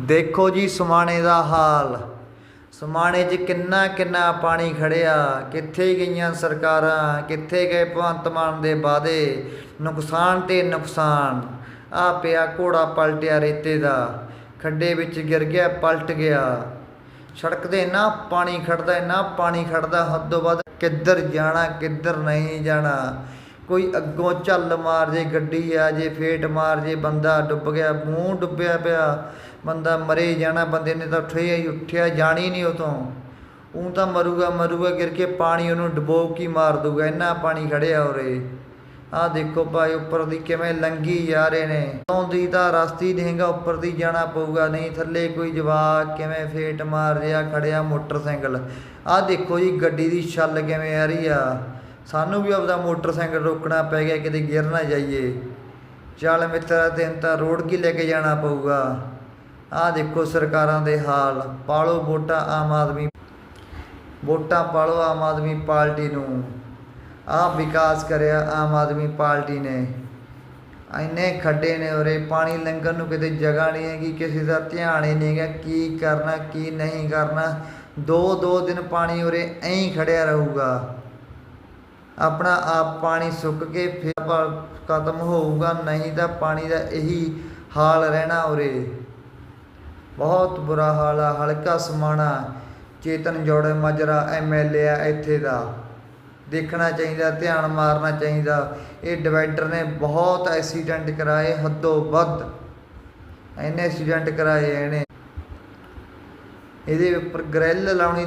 ਦੇਖੋ ਜੀ ਸਮਾਣੇ ਦਾ ਹਾਲ। ਸਮਾਣੇ 'ਚ ਕਿੰਨਾ ਕਿੰਨਾ ਪਾਣੀ ਖੜਿਆ। ਕਿੱਥੇ ਗਈਆਂ ਸਰਕਾਰਾਂ, ਕਿੱਥੇ ਗਏ ਭਗਵੰਤ ਮਾਨ ਦੇ ਵਾਅਦੇ। ਨੁਕਸਾਨ ਤੇ ਨੁਕਸਾਨ। ਆ ਪਿਆ ਘੋੜਾ ਪਲਟਿਆ ਰੇਤੇ ਦਾ। ਖੱਡੇ ਵਿੱਚ ਗਿਰ ਗਿਆ, ਪਲਟ ਗਿਆ। ਸੜਕ ਤੇ ਇੰਨਾ ਪਾਣੀ ਖੜਦਾ, ਇੰਨਾ ਪਾਣੀ ਖੜਦਾ, ਹੱਦੋਂ ਵੱਧ ਕਿੱਧਰ ਜਾਣਾ, ਕਿੱਧਰ ਨਹੀਂ ਜਾਣਾ। ਕੋਈ ਅੱਗੋਂ ਝੱਲ ਮਾਰ ਜੇ ਗੱਡੀ ਆ ਜੇ ਫੇਟ ਮਾਰ ਜੇ ਬੰਦਾ ਡੁੱਬ ਗਿਆ, ਮੂੰਹ ਡੁੱਬਿਆ ਪਿਆ, ਬੰਦਾ ਮਰੇ ਜਾਣਾ, ਬੰਦੇ ਨੇ ਤਾਂ ਉੱਠਿਆ ਹੀ ਉੱਠਿਆ, ਜਾਣੀ ਨਹੀਂ ਉਤੋਂ। ਉਹ ਤਾਂ ਮਰੂਗਾ ਮਰੂਗਾ, ਗਿਰ ਕੇ ਪਾਣੀ ਉਹਨੂੰ ਡੁਬੋ ਕੀ ਮਾਰ ਦੂਗਾ ਇੰਨਾ ਪਾਣੀ ਖੜਿਆ ਉਰੇ। ਆਹ ਦੇਖੋ ਭਾਈ, ਉੱਪਰ ਦੀ ਕਿਵੇਂ ਲੰਗੀ ਜਾ ਰਹੇ ਨੇ। ਆਉਂਦੀ ਤਾਂ ਰਸਤੀ ਨਹੀਂਗਾ ਉੱਪਰ ਦੀ ਜਾਣਾ ਪਊਗਾ, ਨਹੀਂ ਥੱਲੇ ਕੋਈ ਜਵਾਕ ਕਿਵੇਂ ਫੇਟ ਮਾਰ ਰਿਹਾ, ਖੜਿਆ ਮੋਟਰਸਾਈਕਲ। ਆਹ ਦੇਖੋ ਜੀ, ਗੱਡੀ ਦੀ ਛੱਲ ਕਿਵੇਂ ਆ ਰਹੀ ਆ। ਸਾਨੂੰ ਵੀ ਆਪਦਾ ਮੋਟਰਸਾਈਕਲ ਰੋਕਣਾ ਪੈ ਗਿਆ, ਕਿਤੇ ਗਿਰ ਨਾ ਜਾਈਏ। ਚੱਲ ਮਿੱਤਰਾ, ਤੈਨੂੰ ਤਾਂ ਰੋਡ ਕੀ ਲੈ ਕੇ ਜਾਣਾ ਪਊਗਾ? ਆਹ ਦੇਖੋ ਸਰਕਾਰਾਂ ਦੇ ਹਾਲ। ਪਾਲੋ ਵੋਟਾਂ ਆਮ ਆਦਮੀ। ਵੋਟਾਂ ਪਾਲੋ ਆਮ ਆਦਮੀ ਪਾਰਟੀ ਨੂੰ। ਆਹ ਵਿਕਾਸ ਕਰਿਆ ਆਮ ਆਦਮੀ ਪਾਰਟੀ ਨੇ। ਇੰਨੇ ਖੱਡੇ ਨੇ ਉਰੇ, ਪਾਣੀ ਲੰਘਣ ਨੂੰ ਕਿਤੇ ਜਗ੍ਹਾ ਨਹੀਂ ਹੈਗੀ, ਕਿਸੇ ਦਾ ਧਿਆਨ ਹੀ ਨਹੀਂ ਹੈਗਾ, ਕੀ ਕਰਨਾ, ਕੀ ਨਹੀਂ ਕਰਨਾ। ਦੋ ਦੋ ਦਿਨ ਪਾਣੀ ਉਰੇ ਐਂ ਹੀ ਖੜਿਆ ਰਹੂਗਾ। ਆਪਣਾ ਆਪ ਪਾਣੀ ਸੁੱਕ ਕੇ ਫਿਰ ਖਤਮ ਹੋਊਗਾ, ਨਹੀਂ ਤਾਂ ਪਾਣੀ ਦਾ ਇਹੀ ਹਾਲ ਰਹਿਣਾ ਉਰੇ। ਬਹੁਤ ਬੁਰਾ ਹਾਲ ਆ, ਹਲਕਾ ਸਮਾਣਾ, ਚੇਤਨ ਜੋੜੇ ਮਾਜਰਾ ਐਮਐਲਏ ਆ ਇੱਥੇ ਦਾ। ਦੇਖਣਾ ਚਾਹੀਦਾ, ਧਿਆਨ ਮਾਰਨਾ ਚਾਹੀਦਾ। ਇਹ ਡਿਵਾਈਡਰ ਨੇ ਬਹੁਤ ਐਕਸੀਡੈਂਟ ਕਰਾਏ, ਹੱਦੋਂ ਵੱਧ। ਇੰਨੇ ਐਕਸੀਡੈਂਟ ਕਰਾਏ ਇਹਨੇ। ਇਹਦੇ ਉੱਪਰ ਗ੍ਰਿਲ ਲਾਉਣੀ